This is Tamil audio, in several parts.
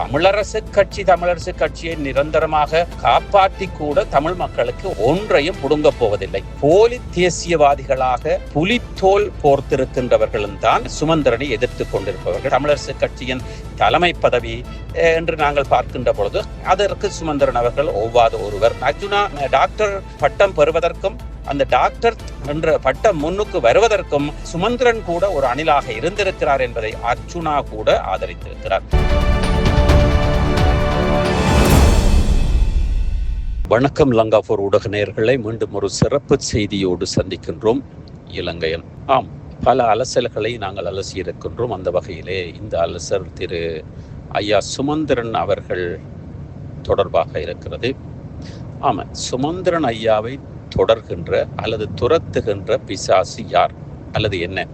தமிழரசு கட்சி தமிழரசு கட்சியை நிரந்தரமாக காப்பாற்றி கூட தமிழ் மக்களுக்கு ஒன்றையும் புடுங்க போவதில்லை. போலி தேசியவாதிகளாக புலித்தோல் போர்த்திருக்கின்றவர்களும் தான் சுமந்திரனை எதிர்த்து கொண்டிருப்பவர்கள். தமிழரசு கட்சியின் தலைமை பதவி என்று நாங்கள் பார்க்கின்ற பொழுது அதற்கு சுமந்திரன் அவர்கள் ஒவ்வாத ஒருவர். அர்ஜுனா டாக்டர் பட்டம் பெறுவதற்கும் அந்த டாக்டர் என்ற பட்டம் முன்னுக்கு வருவதற்கும் சுமந்திரன் கூட ஒரு அணிலாக இருந்திருக்கிறார் என்பதை அர்ஜுனா கூட ஆதரித்திருக்கிறார். வணக்கம் லங்காபூர் ஊடக நேர்களை மீண்டும் ஒரு சிறப்பு செய்தியோடு சந்திக்கின்றோம். இலங்கையன் ஆம் பல அலசல்களை நாங்கள் அலசியிருக்கின்றோம். அந்த வகையிலே இந்த அலசல் திரு ஐயா சுமந்திரன் அவர்கள் தொடர்பாக இருக்கிறது. ஆமாம் சுமந்திரன் ஐயாவை தொடர்கின்ற அல்லது துரத்துகின்ற பிசாசு யார்? அல்லது என்ன?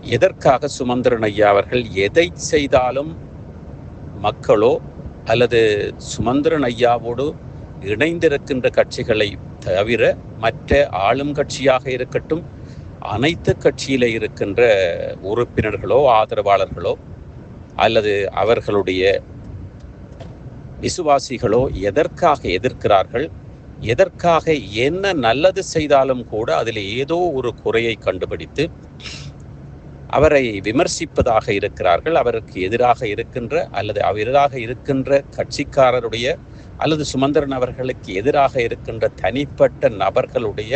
எதற்காக சுமந்திரன் ஐயா அவர்கள் எதை செய்தாலும் மக்களோ அல்லது சுமந்திரன் ஐயாவோடு இணைந்திருக்கின்ற கட்சிகளை தவிர மற்ற ஆளும் கட்சியாக இருக்கட்டும் அனைத்து கட்சியில இருக்கின்ற உறுப்பினர்களோ ஆதரவாளர்களோ அல்லது அவர்களுடைய விசுவாசிகளோ எதற்காக எதிர்க்கிறார்கள் எதற்காக என்ன நல்லது செய்தாலும் கூட அதில் ஏதோ ஒரு குறையை கண்டுபிடித்து அவரை விமர்சிப்பதாக இருக்கிறார்கள் அவருக்கு எதிராக இருக்கின்ற அல்லது அவர் எதிராக இருக்கின்ற கட்சிக்காரருடைய அல்லது சுமந்திரன் அவர்களுக்கு எதிராக இருக்கின்ற தனிப்பட்ட நபர்களுடைய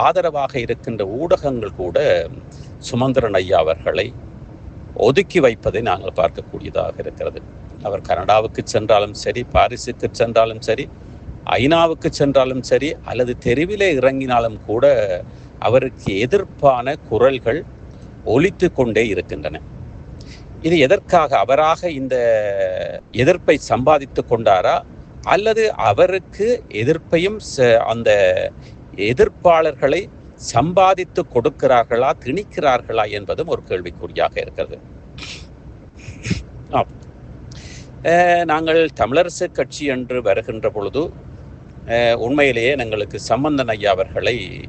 ஆதரவாக இருக்கின்ற ஊடகங்கள் கூட சுமந்திரன் ஐயா அவர்களை ஒதுக்கி வைப்பதை நாங்கள் பார்க்கக்கூடியதாக இருக்கிறது. அவர் கனடாவுக்கு சென்றாலும் சரி பாரிஸுக்கு சென்றாலும் சரி ஐநாவுக்கு சென்றாலும் சரி அல்லது தெருவிலே இறங்கினாலும் கூட அவருக்கு எதிர்ப்பான குரல்கள் ஒழித்து கொண்டே இருக்கின்றன. இது எதற்காக? அவராக இந்த எதிர்ப்பை சம்பாதித்து கொண்டாரா? அல்லது அவருக்கு எதிர்ப்பையும் ச- அந்த எதிர்ப்பாளர்களை சம்பாதித்து கொடுக்கிறார்களா திணிக்கிறார்களா என்பதும் ஒரு கேள்விக்குறியாக இருக்கிறது. ஆம். நாங்கள் தமிழரசு கட்சி என்று வருகின்ற பொழுது உண்மையிலேயே எங்களுக்கு சம்பந்தன் ஐயா அவர்களை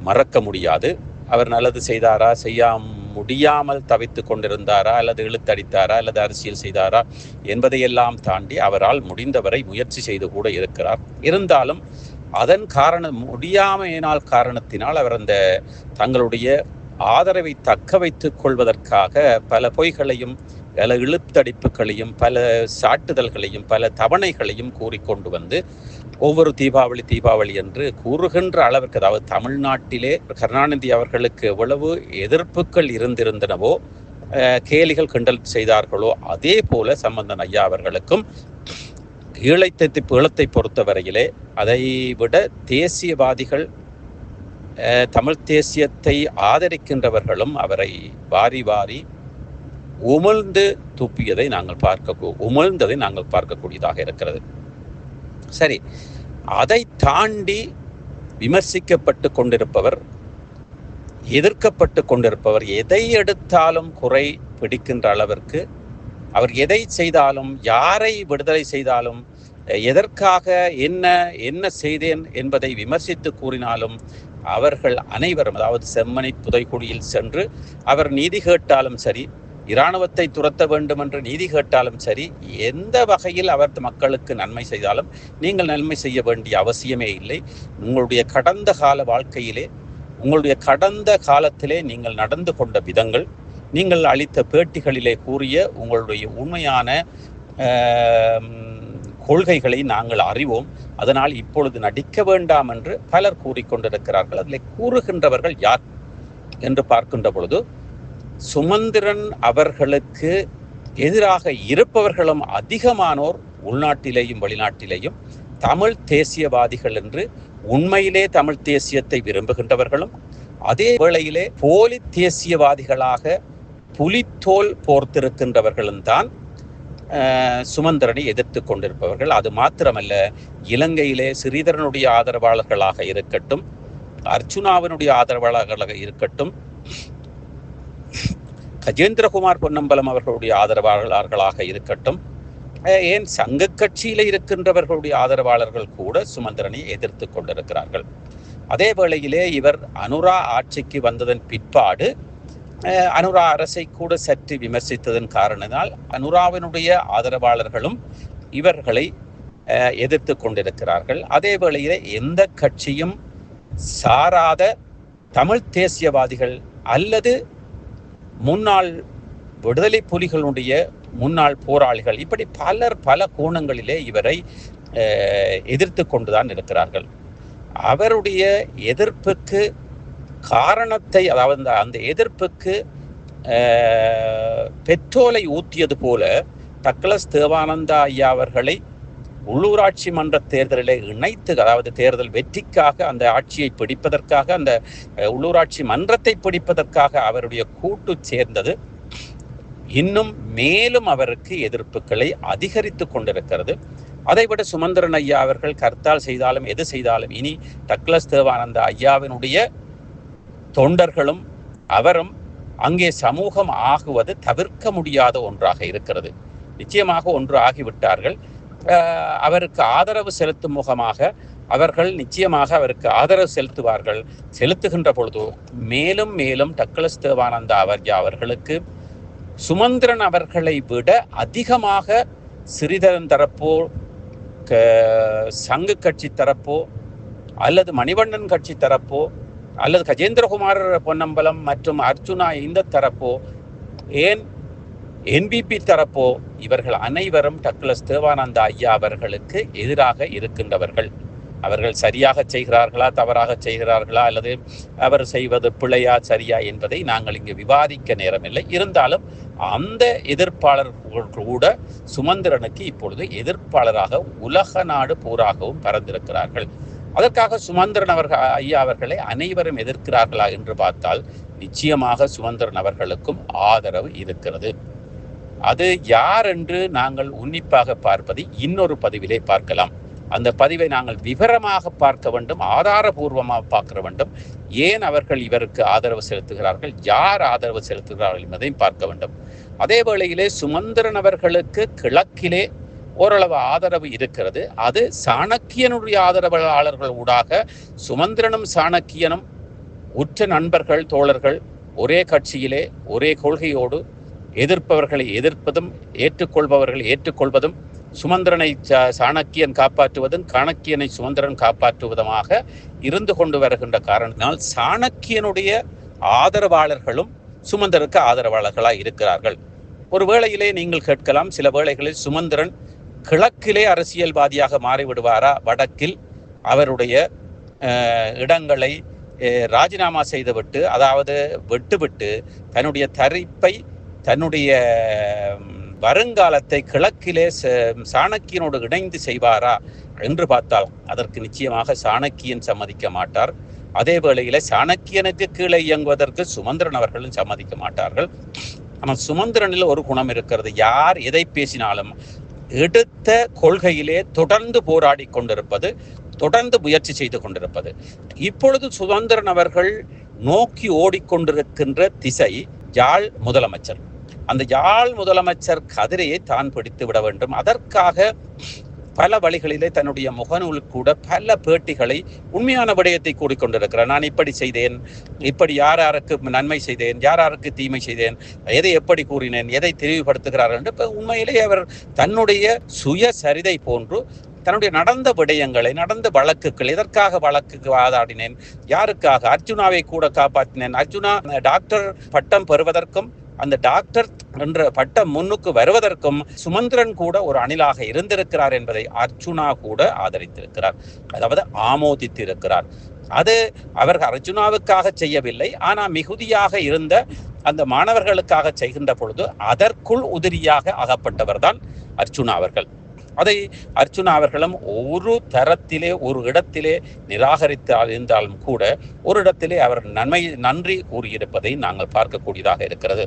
மறக்க முடியாது. அவர் நல்லது செய்தாரா? செய்யா முடியாமல் தவித்து கொண்டிருந்தாரா? அல்லது இழுத்தடித்தாரா? அல்லது அரசியல் செய்தாரா? என்பதையெல்லாம் தாண்டி அவரால் முடிந்தவரை முயற்சி செய்து கூட இருக்கிறார். இருந்தாலும் அதன் காரணம் முடியாமையினால் காரணத்தினால் அவர் அந்த தங்களுடைய ஆதரவை தக்க வைத்துக் கொள்வதற்காக பல பொய்களையும் பல இழுத்தடிப்புகளையும் பல சாட்டுதல்களையும் பல தவணைகளையும் கூறிக்கொண்டு வந்து ஒவ்வொரு தீபாவளி தீபாவளி என்று கூறுகின்ற அளவிற்கு அதாவது தமிழ்நாட்டிலே கருணாநிதி அவர்களுக்கு எவ்வளவு எதிர்ப்புகள் இருந்திருந்தனவோ கேலிகள் கிண்டல் செய்தார்களோ அதே போல சம்பந்தன் ஐயா அவர்களுக்கும் ஈழத்தை ஈழத்தை பொறுத்தவரையிலே அதை விட தேசியவாதிகள் தமிழ் தேசியத்தை ஆதரிக்கின்றவர்களும் அவரை வாரி வாரி உமிழ்ந்து துப்பியதை நாங்கள் பார்க்க உமிழ்ந்ததை நாங்கள் பார்க்கக்கூடியதாக இருக்கிறது. சரி அதை தாண்டி விமர்சிக்கப்பட்டு கொண்டிருப்பவர் எதிர்க்கப்பட்டு கொண்டிருப்பவர் எதை எடுத்தாலும் குறை பிடிக்கின்ற அளவிற்கு அவர் எதை செய்தாலும் யாரை விடுதலை செய்தாலும் எதற்காக என்ன என்ன செய்தேன் என்பதை விமர்சித்து கூறினாலும் அவர்கள் அனைவரும் அதாவது செம்மணி புதைக்குடியில் சென்று அவர் நீதி கேட்டாலும் சரி இராணுவத்தை துரத்த வேண்டும் என்று நீதி கேட்டாலும் சரி எந்த வகையில் அவர் மக்களுக்கு நன்மை செய்தாலும் நீங்கள் நன்மை செய்ய வேண்டிய அவசியமே இல்லை. உங்களுடைய கடந்த கால வாழ்க்கையிலே உங்களுடைய கடந்த காலத்திலே நீங்கள் நடந்து கொண்ட விதங்கள் நீங்கள் அளித்த பேட்டிகளிலே கூறிய உங்களுடைய உண்மையான கொள்கைகளை நாங்கள் அறிவோம். அதனால் இப்பொழுது நடிக்க வேண்டாம் என்று பலர் கூறிக்கொண்டிருக்கிறார்கள். அதில் கூறுகின்றவர்கள் யார்? என்று பார்க்கின்ற பொழுது சுமந்திரன் அவர்களுக்கு எதிராக இருப்பவர்களும் அதிகமானோர் உள்நாட்டிலேயும் வெளிநாட்டிலேயும் தமிழ் தேசியவாதிகள் என்று உண்மையிலே தமிழ் தேசியத்தை விரும்புகின்றவர்களும் அதே வேளையிலே போலி தேசியவாதிகளாக புலித்தோல் போர்த்திருக்கின்றவர்களும் தான் சுமந்திரனை எதிர்த்து கொண்டிருப்பவர்கள். அது மாத்திரமல்ல இலங்கையிலே ஸ்ரீதரனுடைய ஆதரவாளர்களாக இருக்கட்டும் அர்ச்சுனாவினுடைய ஆதரவாளர்களாக இருக்கட்டும் கஜேந்திரகுமார் பொன்னம்பலம் அவர்களுடைய ஆதரவாளர்களாக இருக்கட்டும் ஏன் சங்க கட்சியில இருக்கின்றவர்களுடைய ஆதரவாளர்கள் கூட சுமந்திரனை எதிர்த்து கொண்டிருக்கிறார்கள். அதே வேளையிலே இவர் அனுரா ஆட்சிக்கு வந்ததன் பிற்பாடு அனுரா அரசை கூட சற்று விமர்சித்ததன் காரணத்தினால் அனுராவினுடைய ஆதரவாளர்களும் இவர்களை எதிர்த்து கொண்டிருக்கிறார்கள். அதே வேளையிலே எந்த கட்சியும் சாராத தமிழ் தேசியவாதிகள் அல்லது முன்னாள் விடுதலை புலிகளுடைய முன்னாள் போராளிகள் இப்படி பலர் பல கோணங்களிலே இவரை எதிர்த்து கொண்டுதான் இருக்கிறார்கள். அவருடைய எதிர்ப்புக்கு காரணத்தை அதாவது அந்த- எதிர்ப்புக்கு பெட்ரோலை ஊற்றியது போல டக்ளஸ் தேவானந்தா ஐயா அவர்களை உள்ளூராட்சி மன்ற தேர்தலிலே இணைத்து அதாவது தேர்தல் வெற்றிக்காக அந்த ஆட்சியை பிடிப்பதற்காக அந்த உள்ளூராட்சி மன்றத்தை பிடிப்பதற்காக அவருடைய கூட்டு சேர்ந்தது. இன்னும் மேலும் அவருக்கு எதிர்ப்புகளை அதிகரித்து கொண்டிருக்கிறது. அதைவிட சுமந்திரன் ஐயா அவர்கள் கர்த்தால் செய்தாலும் எது செய்தாலும் இனி டக்ளஸ் தேவானந்த ஐயாவினுடைய தொண்டர்களும் அவரும் அங்கே சமூகம் ஆகுவது தவிர்க்க முடியாத ஒன்றாக இருக்கிறது. நிச்சயமாக ஒன்று ஆகிவிட்டார்கள். அவருக்கு ஆதரவு செலுத்தும் முகமாக அவர்கள் நிச்சயமாக அவருக்கு ஆதரவு செலுத்துவார்கள். செலுத்துகின்ற பொழுது மேலும் மேலும் டக்ளஸ் தேவானந்தா அவர்யா அவர்களுக்கு சுமந்திரன் அவர்களை விட அதிகமாக சிறிதரன் தரப்போ சங்கு கட்சி தரப்போ அல்லது மணிவண்ணன் கட்சி தரப்போ அல்லது கஜேந்திரகுமார் பொன்னம்பலம் மற்றும் அர்ஜுனா இந்த தரப்போ ஏன் என்பிபி தரப்போ இவர்கள் அனைவரும் டக்ளஸ் தேவானந்த ஐயா அவர்களுக்கு எதிராக இருக்கின்றவர்கள். அவர்கள் சரியாக செய்கிறார்களா தவறாக செய்கிறார்களா அல்லது அவர் செய்வது பிழையா சரியா என்பதை நாங்கள் இங்கு விவாதிக்க நேரமில்லை. இருந்தாலும் அந்த எதிர்ப்பாளர்கள் கூட சுமந்திரனுக்கு இப்பொழுது எதிர்ப்பாளராக உலக நாடு பூராகவும் பறந்திருக்கிறார்கள் அதற்காக சுமந்திரன் அவர்கள் ஐயா அவர்களை அனைவரும் எதிர்க்கிறார்களா என்று பார்த்தால் நிச்சயமாக சுமந்திரன் அவர்களுக்கும் ஆதரவு இருக்கிறது. அது யார் என்று நாங்கள் உன்னிப்பாக பார்ப்பதை இன்னொரு பதிவிலே பார்க்கலாம். அந்த பதிவை நாங்கள் விவரமாக பார்க்க வேண்டும் ஆதாரபூர்வமாக பார்க்க வேண்டும். ஏன் அவர்கள் இவருக்கு ஆதரவு செலுத்துகிறார்கள் யார் ஆதரவு செலுத்துகிறார்கள் என்பதையும் பார்க்க வேண்டும். அதே வேளையிலே சுமந்திரன் அவர்களுக்கு கிழக்கிலே ஓரளவு ஆதரவு இருக்கிறது. அது சாணக்கியனுடைய ஆதரவாளர்கள் ஊடாக சுமந்திரனும் சாணக்கியனும் உற்ற நண்பர்கள் தோழர்கள் ஒரே கட்சியிலே ஒரே கொள்கையோடு எதிர்ப்பவர்களை எதிர்ப்பதும் ஏற்றுக்கொள்பவர்களை ஏற்றுக்கொள்வதும் சுமந்திரனை சா- சாணக்கியன் காப்பாற்றுவதும் காணக்கியனை சுமந்திரன் காப்பாற்றுவதுமாக இருந்து கொண்டு வருகின்ற காரணத்தினால் சாணக்கியனுடைய ஆதரவாளர்களும் சுமந்திரனுக்கு ஆதரவாளர்களாக இருக்கிறார்கள். ஒரு வேளையிலே நீங்கள் கேட்கலாம் சில வேளைகளில் சுமந்திரன் கிழக்கிலே அரசியல்வாதியாக மாறிவிடுவாரா? வடக்கில் அவருடைய இடங்களை ராஜினாமா செய்துவிட்டு அதாவது விட்டுவிட்டு தன்னுடைய தரிப்பை தன்னுடைய வருங்காலத்தை கிழக்கிலே ச- சாணக்கியனோடு இணைந்து செய்வாரா என்று பார்த்தால் அதற்கு நிச்சயமாக சாணக்கியன் சம்மதிக்க மாட்டார். அதே வேளையில சாணக்கியனுக்கு கீழே இயங்குவதற்கு சுமந்திரன் அவர்களும் சம்மதிக்க மாட்டார்கள். ஆனால் சுமந்திரனில் ஒரு குணம் இருக்கிறது. யார் எதை பேசினாலும் எடுத்த கொள்கையிலே தொடர்ந்து போராடி கொண்டிருப்பது தொடர்ந்து முயற்சி செய்து கொண்டிருப்பது. இப்பொழுது சுதந்திரன் அவர்கள் நோக்கி ஓடிக்கொண்டிருக்கின்ற திசை யாழ் முதலமைச்சர். அந்த யாழ் முதலமைச்சர் கதிரையை தான் பிடித்து விட வேண்டும். அதற்காக பல வழிகளிலே தன்னுடைய முகநூல் கூட பல பேட்டிகளை உண்மையான விடயத்தை கூறிக்கொண்டிருக்கிறார். நான் இப்படி செய்தேன் இப்படி யார் யாருக்கு நன்மை செய்தேன் யார் யாருக்கு தீமை செய்தேன் எதை எப்படி கூறினேன் எதை தெளிவுபடுத்துகிறார் என்று இப்போ உண்மையிலேயே அவர் தன்னுடைய சுய சரிதை போன்று தன்னுடைய நடந்த விடயங்களை நடந்த வழக்குகள் எதற்காக வழக்குக்கு வாதாடினேன் யாருக்காக அர்ஜுனாவை கூட காப்பாற்றினேன். அர்ஜுனா டாக்டர் பட்டம் பெறுவதற்கும் அந்த டாக்டர் என்ற பட்டம் முன்னுக்கு வருவதற்கும் சுமந்திரன் கூட ஒரு அணிலாக இருந்திருக்கிறார் என்பதை அர்ஜுனா கூட ஆதரித்திருக்கிறார். அதாவது ஆமோதித்திருக்கிறார். அது அவர்கள் அர்ஜுனாவுக்காக செய்யவில்லை. ஆனால் மிகுதியாக இருந்த அந்த மாணவர்களுக்காக செய்கின்ற பொழுது அதற்குள் உதிரியாக அகப்பட்டவர் தான் அர்ஜுனா அவர்கள். அதை அர்ச்சுனா அவர்களும் ஒரு தரத்திலே ஒரு இடத்திலே நிராகரித்து இருந்தாலும் கூட ஒரு இடத்திலே அவர் நன்மை நன்றி கூறியிருப்பதை நாங்கள் பார்க்கக்கூடியதாக இருக்கிறது.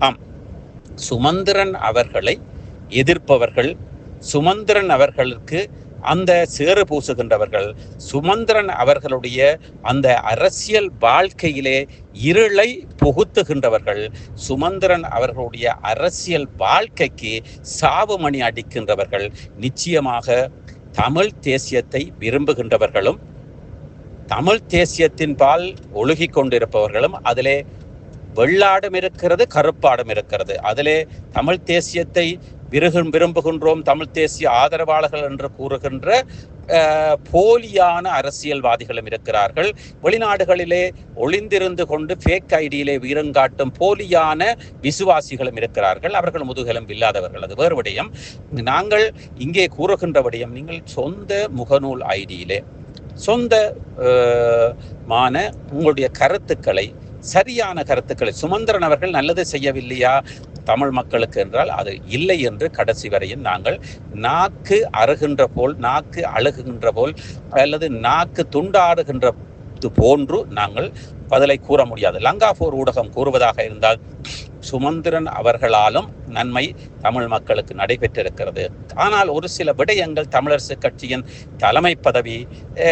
ஆம். சுமந்திரன் அவர்களை எதிர்ப்பவர்கள் சுமந்திரன் அவர்களுக்கு அந்த சேறு பூசுகின்றவர்கள் சுமந்திரன் அவர்களுடைய அந்த அரசியல் வாழ்க்கையிலே இருளை புகுத்துகின்றவர்கள் சுமந்திரன் அவர்களுடைய அரசியல் வாழ்க்கைக்கு சாவுமணி அடிக்கின்றவர்கள் நிச்சயமாக தமிழ் தேசியத்தை விரும்புகின்றவர்களும் தமிழ் தேசியத்தின் பால் ஒழுகிக் கொண்டிருப்பவர்களும் அதிலே வெள்ளாடும் இருக்கிறது கருப்பாடும் இருக்கிறது. அதிலே தமிழ் தேசியத்தை விருகும் விரும்புகின்றோம். தமிழ் தேசிய ஆதரவாளர்கள் என்று கூறுகின்ற போலியான அரசியல்வாதிகளும் இருக்கிறார்கள். வெளிநாடுகளிலே ஒளிந்திருந்து கொண்டு ஃபேக் ஐடியிலே வீரங்காட்டும் போலியான விசுவாசிகளும் இருக்கிறார்கள். அவர்கள் முதுகெலும் இல்லாதவர்கள். அது வேறு விடயம். நாங்கள் இங்கே கூறுகின்ற விடயம் நீங்கள் சொந்த முகநூல் ஐடியிலே சொந்த மான உங்களுடைய கருத்துக்களை சரியான கருத்துக்களை. சுமந்திரன் அவர்கள் நல்லது செய்யவில்லையா? தமிழ் மக்களுக்கு என்றால் அது இல்லை என்று கடைசி வரையும் நாங்கள் நாக்கு அருகின்ற போல் நாக்கு அழுகுகின்ற போல் அல்லது நாக்கு துண்டாடுகின்ற போன்று நாங்கள் பதிலை கூற முடியாது. லங்கா போர் ஊடகம் கூறுவதாக இருந்தால் சுமந்திரன் அவர்களாலும் நன்மை தமிழ் மக்களுக்கு நடைபெற்றிருக்கிறது. ஆனால் ஒரு சில விடயங்கள் தமிழரசு கட்சியின் தலைமை பதவி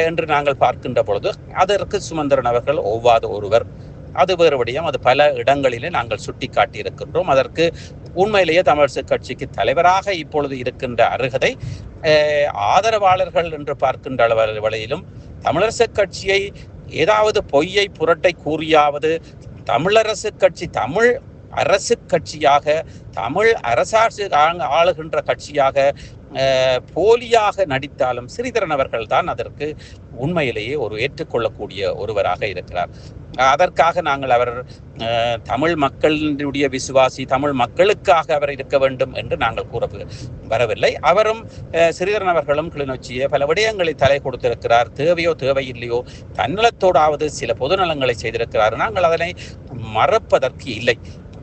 என்று நாங்கள் பார்க்கின்ற பொழுது அதற்கு சுமந்திரன் அவர்கள் ஒவ்வாத ஒருவர் அது வேறு விடயம் அது பல இடங்களிலே நாங்கள் சுட்டி காட்டியிருக்கின்றோம் அதற்கு உண்மையிலேயே தமிழரசு கட்சிக்கு தலைவராக இப்பொழுது இருக்கின்ற அருகதை ஆதரவாளர்கள் என்று பார்க்கின்ற வழியிலும் தமிழரசு கட்சியை ஏதாவது பொய்யை புரட்டை கூறியாவது தமிழரசு கட்சி தமிழ் அரசு கட்சியாக தமிழ் அரசாட்சி ஆளுகின்ற கட்சியாக போலியாக நடித்தாலும் ஸ்ரீதரன் அவர்கள் தான் அதற்கு உண்மையிலேயே ஒரு ஏற்றுக்கொள்ளக்கூடிய ஒருவராக இருக்கிறார். அதற்காக நாங்கள் அவர் தமிழ் மக்களுடைய விசுவாசி தமிழ் மக்களுக்காக அவர் இருக்க வேண்டும் என்று நாங்கள் கூற வரவில்லை. அவரும் ஸ்ரீதரன் அவர்களும் கிளிநொச்சிய பல விடயங்களை தலை கொடுத்திருக்கிறார். தேவையோ தேவையில்லையோ தன்னலத்தோடாவது சில பொதுநலங்களை செய்திருக்கிறார். நாங்கள் அதனை மறப்பதற்கு இல்லை.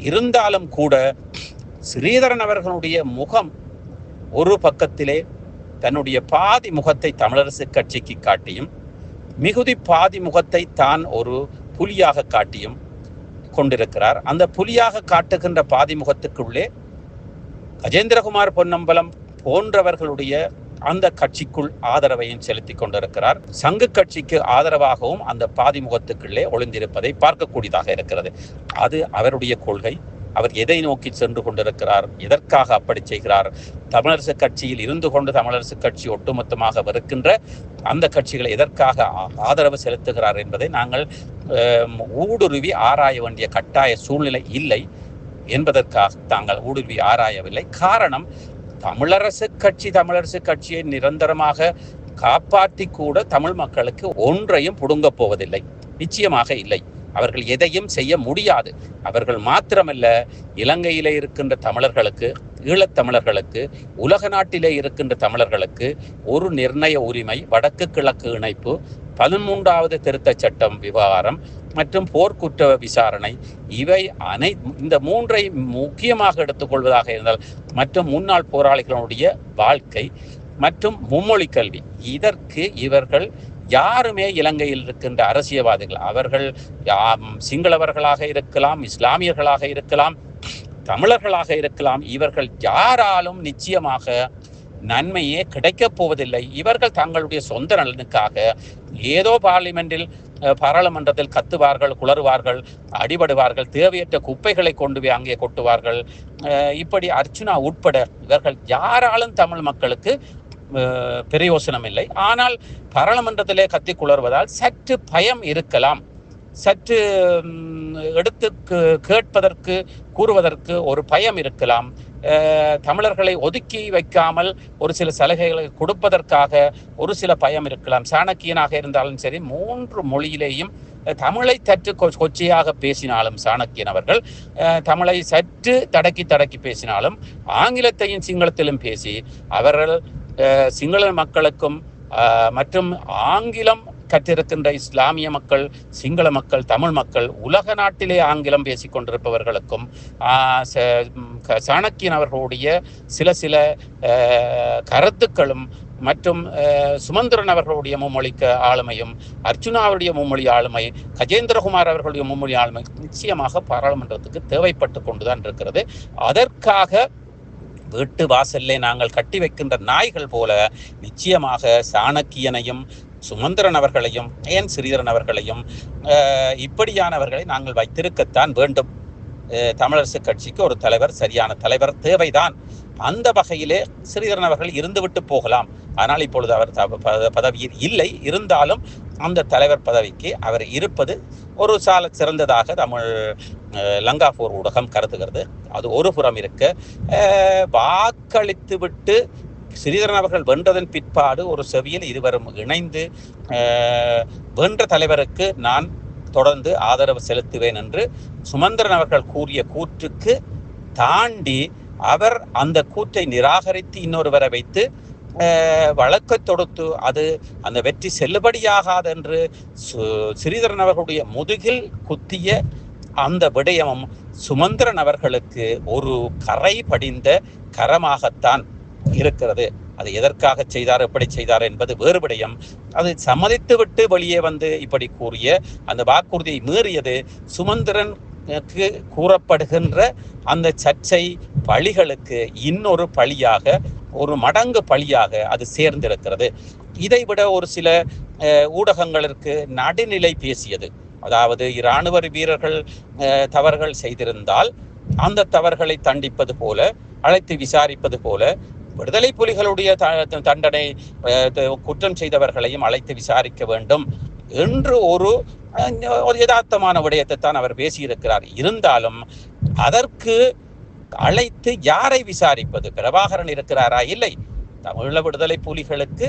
இருந்தாலும் கூட ஸ்ரீதரன் அவர்களுடைய முகம் ஒரு பக்கத்திலே தன்னுடைய பாதி முகத்தை தமிழரசு கட்சிக்கு காட்டியும் மிகுதி பாதி முகத்தை தான் ஒரு புலியாக காட்டியும் கொண்டிருக்கிறார். அந்த புலியாக காட்டுகின்ற பாதிமுகத்துக்குள்ளே கஜேந்திரகுமார் பொன்னம்பலம் போன்றவர்களுடைய அந்த கட்சிக்குள் ஆதரவையும் செலுத்தி கொண்டிருக்கிறார். சங்கு கட்சிக்கு ஆதரவாகவும் அந்த பாதி முகத்துக்குள்ளே ஒளிந்திருப்பதை பார்க்கக்கூடியதாக இருக்கிறது. அது அவருடைய கொள்கை. அவர் எதை நோக்கி சென்று கொண்டிருக்கிறார்? எதற்காக அப்படி செய்கிறார்? தமிழரசு கட்சியில் இருந்து கொண்டு தமிழரசு கட்சி ஒட்டுமொத்தமாக வெறுக்கின்ற அந்த கட்சிகளை எதற்காக ஆதரவு செலுத்துகிறார் என்பதை நாங்கள் ஊடுருவி ஆராய வேண்டிய கட்டாய சூழ்நிலை இல்லை என்பதற்காக தாங்கள் ஊடுருவி ஆராயவில்லை. காரணம் தமிழரசு கட்சி தமிழரசு கட்சியை நிரந்தரமாக காப்பாற்றி கூட தமிழ் மக்களுக்கு ஒன்றையும் புடுங்கப் போவதில்லை. நிச்சயமாக இல்லை. அவர்கள் எதையும் செய்ய முடியாது. அவர்கள் மாத்திரமல்ல இலங்கையிலே இருக்கின்ற தமிழர்களுக்கு ஈழத்தமிழர்களுக்கு உலக நாட்டிலே இருக்கின்ற தமிழர்களுக்கு ஒரு நிர்ணய உரிமை வடக்கு கிழக்கு இணைப்பு பதிமூன்றாவது திருத்த சட்டம் விவகாரம் மற்றும் போர்க்குற்ற விசாரணை இவை அனை இந்த மூன்றை முக்கியமாக எடுத்துக்கொள்வதாக இருந்தால் மற்றும் முன்னாள் போராளிகளுடைய வாழ்க்கை மற்றும் மும்மொழி கல்வி. இதற்கு இவர்கள் யாருமே இலங்கையில் இருக்கின்ற அரசியல்வாதிகள் அவர்கள் சிங்களவர்களாக இருக்கலாம் இஸ்லாமியர்களாக இருக்கலாம் தமிழர்களாக இருக்கலாம் இவர்கள் யாராலும் நிச்சயமாக நன்மையே கிடைக்கப் போவதில்லை. இவர்கள் தங்களுடைய சொந்த நலனுக்காக ஏதோ பார்லிமெண்டில் பாராளுமன்றத்தில் கத்துவார்கள் குளறுவார்கள் அடிபடுவார்கள் தேவையற்ற குப்பைகளை கொண்டு போய் அங்கே கொட்டுவார்கள். இப்படி அர்ச்சுனா உட்பட இவர்கள் யாராலும் தமிழ் மக்களுக்கு பிரயோசனம் இல்லை. ஆனால் பாராளுமன்றத்திலே கத்தி குளர்வதால் சற்று பயம் இருக்கலாம். சற்று எடுத்து கேட்பதற்கு கூறுவதற்கு ஒரு பயம் இருக்கலாம். தமிழர்களை ஒதுக்கி வைக்காமல் ஒரு சில சலுகைகளை கொடுப்பதற்காக ஒரு சில பயம் இருக்கலாம். சாணக்கியனாக இருந்தாலும் சரி மூன்று மொழியிலேயும் தமிழை சற்று கொச்சையாக பேசினாலும் சாணக்கியன் அவர்கள் தமிழை சற்று தடக்கி தடக்கி பேசினாலும் ஆங்கிலத்தையும் சிங்களத்திலும் பேசி அவர்கள் சிங்கள மக்களுக்கும் மற்றும் ஆங்கிலம் கற்றிருக்கின்ற இஸ்லாமிய மக்கள் சிங்கள மக்கள் தமிழ் மக்கள் உலக நாட்டிலே ஆங்கிலம் பேசிக் கொண்டிருப்பவர்களுக்கும் சாணக்கியன் அவர்களுடைய சில சில கருத்துக்களும் மற்றும் சுமந்திரன் அவர்களுடைய மும்மொழிக்க ஆளுமையும் அர்ஜுனாவுடைய மும்மொழி ஆளுமை கஜேந்திரகுமார் அவர்களுடைய மும்மொழி ஆளுமை நிச்சயமாக பாராளுமன்றத்துக்கு தேவைப்பட்டு கொண்டுதான் இருக்கிறது. அதற்காக வீட்டு வாசல்லே நாங்கள் கட்டி வைக்கின்ற நாய்கள் போல நிச்சயமாக சாணக்கியனையும் சுமந்திரன் அவர்களையும் ஏன் ஸ்ரீதரன் அவர்களையும் இப்படியானவர்களை நாங்கள் வைத்திருக்கத்தான் வேண்டும். தமிழரசு கட்சிக்கு ஒரு தலைவர் சரியான தலைவர் தேவைதான். அந்த வகையிலே ஸ்ரீதரன் அவர்கள் இருந்துவிட்டு போகலாம். ஆனால் இப்பொழுது அவர் பதவியில் இல்லை. இருந்தாலும் அந்த தலைவர் பதவிக்கு அவர் இருப்பது ஒரு சால சிறந்ததாக தமிழ் லங்கா போர் ஊடகம் கருதுகிறது. அது ஒரு புறம் இருக்க வாக்களித்து விட்டு ஸ்ரீதரன் அவர்கள் வென்றதன் பிற்பாடு ஒரு செவியில் இருவரும் இணைந்து வென்ற தலைவருக்கு நான் தொடர்ந்து ஆதரவு செலுத்துவேன் என்று சுமந்திரன் அவர்கள் கூறிய கூற்றுக்கு தாண்டி அவர் அந்த கூற்றை நிராகரித்து இன்னொருவரை வைத்து வழக்கை தொடுத்து அது அந்த வெற்றி செல்லுபடியாகாது என்று ஸ்ரீதரன் அவர்களுடைய முதுகில் குத்திய அந்த விடயமும் சுமந்திரன் அவர்களுக்கு ஒரு கரை படிந்த கரமாகத்தான் இருக்கிறது. அது எதற்காக செய்தார் எப்படி செய்தார் என்பது வேறு விடயம். அது சம்மதித்து விட்டு வெளியே வந்து இப்படி கூறிய அந்த வாக்குறுதியை மீறியது சுமந்திரன் கூறப்படுகின்ற அந்த சர்ச்சை பழிகளுக்கு இன்னொரு பழியாக ஒரு மடங்கு பழியாக அது சேர்ந்திருக்கிறது. இதை விட ஒரு சில ஊடகங்களுக்கு நடுநிலை பேசியது. அதாவது இராணுவ வீரர்கள் தவறுகள் செய்திருந்தால் அந்த தவறுகளை தண்டிப்பது போல அழைத்து விசாரிப்பது போல விடுதலை புலிகளுடைய தண்டனை குற்றம் செய்தவர்களையும் அழைத்து விசாரிக்க வேண்டும் என்று ஒரு யதார்த்தமான விடயத்தை தான் அவர் பேசியிருக்கிறார். இருந்தாலும் அதற்கு அழைத்து யாரை விசாரிப்பது? பிரபாகரன் இருக்கிறாரா? இல்லை. தமிழ விடுதலை புலிகளுக்கு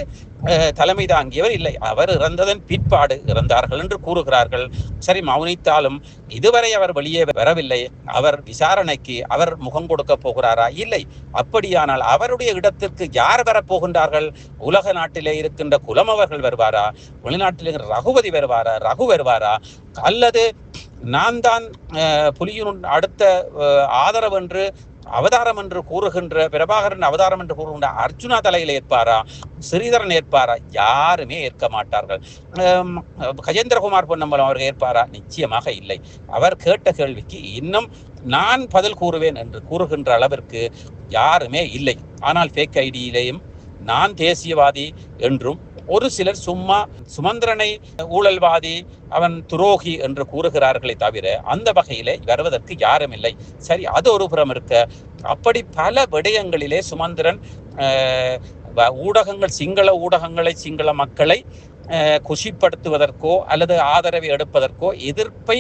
தலைமை தாங்கியவர் இல்லை. அவர் இறந்ததன் பிற்பாடு இறந்தார்கள் என்று கூறுகிறார்கள். சரி மௌனித்தாலும் இதுவரை அவர் வெளியே வரவில்லை. அவர் விசாரணைக்கு அவர் முகம் கொடுக்க போகிறாரா? இல்லை. அப்படியானால் அவருடைய இடத்திற்கு யார் வரப்போகின்றார்கள் உலக நாட்டிலே இருக்கின்ற குலமவர்கள் வருவாரா? வெளிநாட்டில் ரகுபதி வருவாரா? ரகு வருவாரா? அல்லது நான் தான் புலியின் அடுத்த ஆதரவு என்று அவதாரம் என்று கூறுகின்ற பிரபாகரன் அவதாரம் என்று கூறுகின்ற அர்ஜுனா தலையில் ஏற்பாரா? ஸ்ரீதரன் ஏற்பாரா? யாருமே ஏற்க மாட்டார்கள். கஜேந்திரகுமார் பொன்னம்பலம் அவர்கள் ஏற்பாரா? நிச்சயமாக இல்லை. அவர் கேட்ட கேள்விக்கு இன்னும் நான் பதில் கூறுவேன் என்று கூறுகின்ற அளவிற்கு யாருமே இல்லை. ஆனால் ஃபேக் ஐடியிலேயும் நான் தேசியவாதி என்றும் ஒரு சிலர் சும்மா சுமந்திரனை ஊழல்வாதி அவன் துரோகி என்று கூறுகிறார்களே தவிர அந்த வகையிலே வருவதற்கு யாரும் இல்லை. சரி அது ஒரு புறம் இருக்க. அப்படி பல விடயங்களிலே சுமந்திரன் ஊடகங்கள் சிங்கள ஊடகங்களை சிங்கள மக்களை குஷிப்படுத்துவதற்கோ அல்லது ஆதரவை எடுப்பதற்கோ எதிர்ப்பை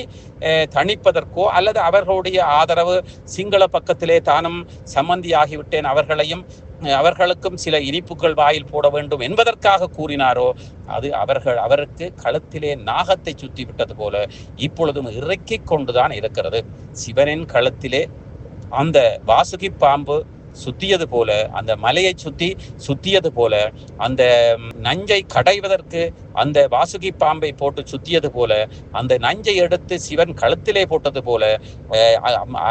தணிப்பதற்கோ அல்லது அவர்களுடைய ஆதரவு சிங்கள பக்கத்திலே தானும் சம்மந்தியாகிவிட்டேன் அவர்களையும் அவர்களுக்கும் சில இனிப்புகள் வாயில் போட வேண்டும் என்பதற்காக கூறினாரோ அது அவர்கள் அவருக்கு களத்திலே நாகத்தை சுத்தி விட்டது போல இப்பொழுதும் இறக்கி கொண்டுதான் இருக்கிறது. சிவனின் களத்திலே அந்த வாசுகி பாம்பு சுத்தியது போல அந்த மலையை சுத்தி சுத்தியது போல அந்த நஞ்சை கடைவதற்கு அந்த வாசுகி பாம்பை போட்டு சுத்தியது போல அந்த நஞ்சை எடுத்து சிவன் கழுத்திலே போட்டது போல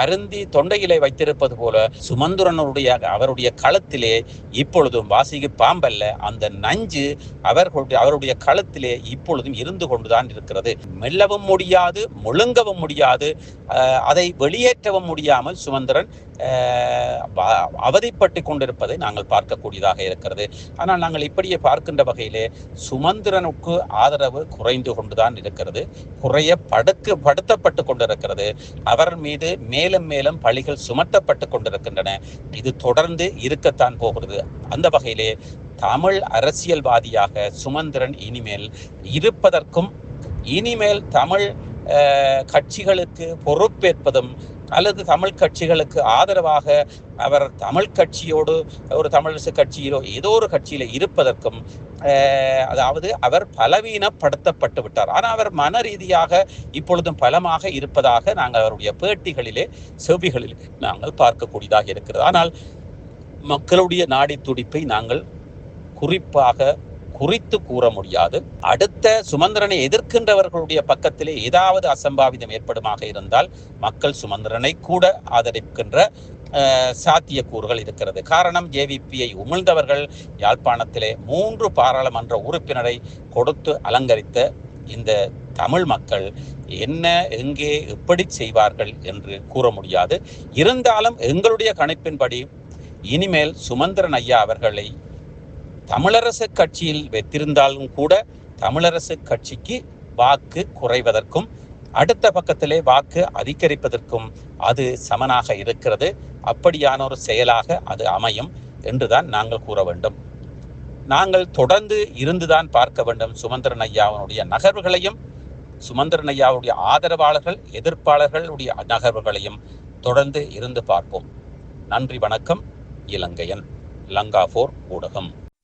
அருந்தி தொண்டையிலே வைத்திருப்பது போல சுமந்துரனுடைய அவருடைய களத்திலே இப்பொழுதும் வாசுகி பாம்பல்ல அந்த நஞ்சு அவர்களுடைய அவருடைய களத்திலே இப்பொழுதும் இருந்து கொண்டுதான் இருக்கிறது. மெல்லவும் முடியாது முழுங்கவும் முடியாது அதை வெளியேற்றவும் முடியாமல் சுமந்திரன் அவதிப்பட்டு கொண்டிருப்பதை நாங்கள் பார்க்கக்கூடியதாக இருக்கிறது. ஆனால் நாங்கள் இப்படியே பார்க்கின்ற வகையிலே சுமந்திரன் ஈரானுக்கு ஆதரவு குறைந்து கொண்டுதான் இருக்கிறது. குறைய படுக்கு படுத்தப்பட்டு கொண்டிருக்கிறது. அவர் மீது மேலும் மேலும் பழிகள் சுமத்தப்பட்டு கொண்டிருக்கின்றன. இது தொடர்ந்து இருக்கத்தான் போகிறது. அந்த வகையிலே தமிழ் அரசியல்வாதியாக சுமந்திரன் இனிமேல் இருப்பதற்கும் இனிமேல் தமிழ் கட்சிகளுக்கு பொறுப்பேற்பதும் அல்லது தமிழ் கட்சிகளுக்கு ஆதரவாக அவர் தமிழ் கட்சியோடு ஒரு தமிழரசு கட்சியிலோ ஏதோ ஒரு கட்சியில இருப்பதற்கும் அதாவது அவர் பலவீனப்படுத்தப்பட்டு விட்டார். ஆனால் அவர் மன ரீதியாக இப்பொழுதும் பலமாக இருப்பதாக நாங்கள் அவருடைய பேட்டிகளிலே செவிகளில் நாங்கள் பார்க்கக்கூடியதாக இருக்கிறது. ஆனால் மக்களுடைய நாடி துடிப்பை நாங்கள் குறிப்பாக குறித்து கூற முடியாது. அடுத்த சுமந்திரனை எதிர்க்கின்றவர்களுடைய பக்கத்திலே ஏதாவது அசம்பாவிதம் ஏற்படுமாக இருந்தால் மக்கள் சுமந்திரனை கூட ஆதரிக்கின்ற சாத்தியக்கூறுகள் இருக்கிறது. காரணம் ஜேவிபியை உமிழ்ந்தவர்கள் யாழ்ப்பாணத்திலே மூன்று பாராளுமன்ற உறுப்பினரை கொடுத்து அலங்கரித்த இந்த தமிழ் மக்கள் என்ன எங்கே எப்படி செய்வார்கள் என்று கூற முடியாது. இருந்தாலும் எங்களுடைய கணிப்பின்படி இனிமேல் சுமந்திரன் ஐயா அவர்களை தமிழரசு கட்சியில் வைத்திருந்தாலும் கூட தமிழரசு கட்சிக்கு வாக்கு குறைவதற்கும் அடுத்த பக்கத்திலே வாக்கு அதிகரிப்பதற்கும் அது சமனாக இருக்கிறது. அப்படியான ஒரு செயலாக அது அமையும் என்றுதான் நாங்கள் கூற வேண்டும். நாங்கள் தொடர்ந்து இருந்துதான் பார்க்க வேண்டும். சுமந்திரன் ஐயாவினுடைய நகர்வுகளையும் சுமந்திரன் ஐயாவுடைய ஆதரவாளர்கள் எதிர்ப்பாளர்களுடைய நகர்வுகளையும் தொடர்ந்து இருந்து பார்ப்போம். நன்றி வணக்கம். இலங்கையன் லங்கா போர் ஊடகம்.